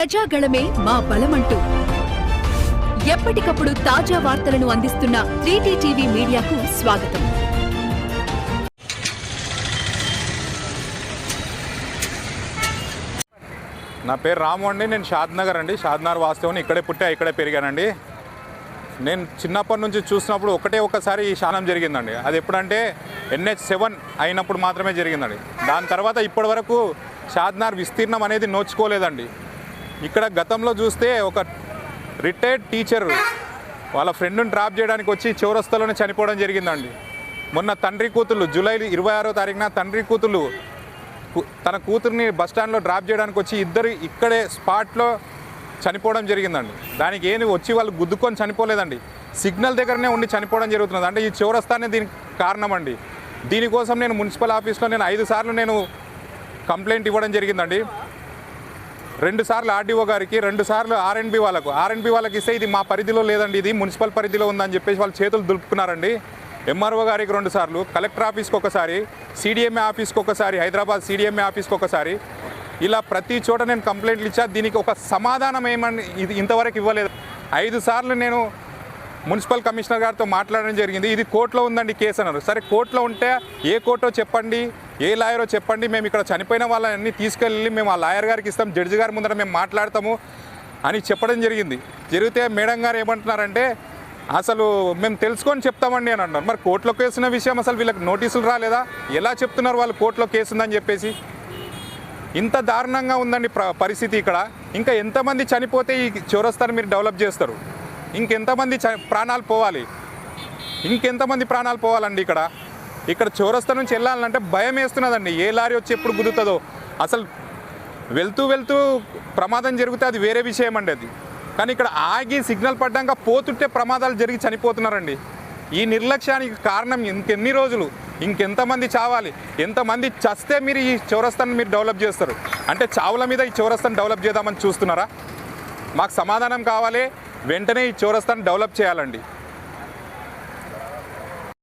ప్రజాగళమే మా బలమంటూ. ఎప్పటికప్పుడు తాజా వార్తలను అందిస్తున్న త్రీటీ టీవీ మీడియాకు స్వాగతం. నా పేరు రాము అండి నేను షాద్నగర్ అండి. షాద్నగర్ వాస్తవం ఇక్కడే పుట్టా ఇక్కడే పెరిగానండి. నేను చిన్నప్పటి నుంచి చూసినప్పుడు ఒకటే ఒక్కసారి ఈ శానం జరిగిందండి. అది ఎప్పుడంటే ఎన్హెచ్ సెవెన్ అయినప్పుడు మాత్రమే జరిగిందండి. దాని తర్వాత ఇప్పటి వరకు షాద్నార్ విస్తీర్ణం అనేది నోచుకోలేదండి. ఇక్కడ గతంలో చూస్తే ఒక రిటైర్డ్ టీచర్ వాళ్ళ ఫ్రెండ్ని డ్రాప్ చేయడానికి వచ్చి చౌరస్తాలోనే చనిపోవడం జరిగిందండి. మొన్న తండ్రి కూతుళ్ళు జూలై ఇరవై ఆరో తారీఖున తండ్రి కూతుళ్ళు తన కూతుర్ని బస్ స్టాండ్లో డ్రాప్ చేయడానికి వచ్చి ఇద్దరు ఇక్కడే స్పాట్లో చనిపోవడం జరిగిందండి. దానికి ఏమి వచ్చి వాళ్ళు గుద్దుకొని చనిపోలేదండి. సిగ్నల్ దగ్గరనే ఉండి చనిపోవడం జరుగుతున్నది. అంటే ఈ చౌరస్తానే దీనికి కారణం అండి దీనికోసం నేను మున్సిపల్ ఆఫీస్లో నేను ఐదు సార్లు నేను కంప్లైంట్ ఇవ్వడం జరిగిందండి. రెండు సార్లు ఆర్డీఓ గారికి రెండు సార్లు ఆర్ఎన్బి వాళ్ళకు. ఆర్ఎన్బి వాళ్ళకి ఇస్తే ఇది మా పరిధిలో లేదండి ఇది మున్సిపల్ పరిధిలో ఉందని చెప్పేసి వాళ్ళు చేతులు దులుపుకున్నారండి. ఎంఆర్ఓ గారికి రెండు సార్లు కలెక్టర్ ఆఫీస్కి ఒకసారి సిడిఎంఏ ఆఫీస్కి ఒకసారి హైదరాబాద్ సిడిఎంఏ ఆఫీస్కి ఒకసారి. ఇలా ప్రతి చోట నేను కంప్లైంట్లు ఇచ్చా దీనికి ఒక సమాధానం ఏమని ఇది ఇంతవరకు ఇవ్వలేదు. ఐదు సార్లు నేను మున్సిపల్ కమిషనర్ గారితో మాట్లాడడం జరిగింది. ఇది కోర్టులో ఉందండి కేసు అన్నారు. సరే కోర్టులో ఉంటే ఏ కోర్టో చెప్పండి ఏ లాయరో చెప్పండి మేము ఇక్కడ చనిపోయిన వాళ్ళని తీసుకెళ్ళి మేము ఆ లాయర్ గారికి ఇస్తాం జడ్జి గారి ముందర మేము మాట్లాడతాము అని చెప్పడం జరిగింది. జరిగితే మేడం గారు ఏమంటున్నారంటే అసలు మేము తెలుసుకొని చెప్తామండి అని అంటున్నారు మరి కోర్టులో కేసున్న విషయం అసలు వీళ్ళకి నోటీసులు రాలేదా? ఎలా చెప్తున్నారు వాళ్ళు కోర్టులో కేసు ఉందని చెప్పేసి? ఇంత దారుణంగా ఉందండి పరిస్థితి ఇక్కడ. ఇంకా ఎంతమంది చనిపోతే ఈ చౌరస్తాను మీరు డెవలప్ చేస్తారు? ఇంకెంతమంది చ ప్రాణాలు పోవాలి? ఇంకెంతమంది ప్రాణాలు పోవాలండి ఇక్కడ? ఇక్కడ చౌరస్తా నుంచి వెళ్ళాలంటే భయం వేస్తున్నదండి. ఏ లారీ వచ్చి ఎప్పుడు గుద్దుతుందో. అసలు వెళ్తూ వెళ్తూ ప్రమాదం జరిగితే అది వేరే విషయం అండి అది. కానీ ఇక్కడ ఆగి సిగ్నల్ పడ్డాక పోతుంటే ప్రమాదాలు జరిగి చనిపోతున్నారండి. ఈ నిర్లక్ష్యానికి కారణం ఇంకెన్ని రోజులు? ఇంకెంతమంది చావాలి? ఎంతమంది చస్తే మీరు ఈ చౌరస్తాను మీరు డెవలప్ చేస్తారు? అంటే చావుల మీద ఈ చౌరస్తాను డెవలప్ చేద్దామని చూస్తున్నారా? మాకు సమాధానం కావాలి. వెంటనే ఈ చౌరస్తాను డెవలప్ చేయాలండి.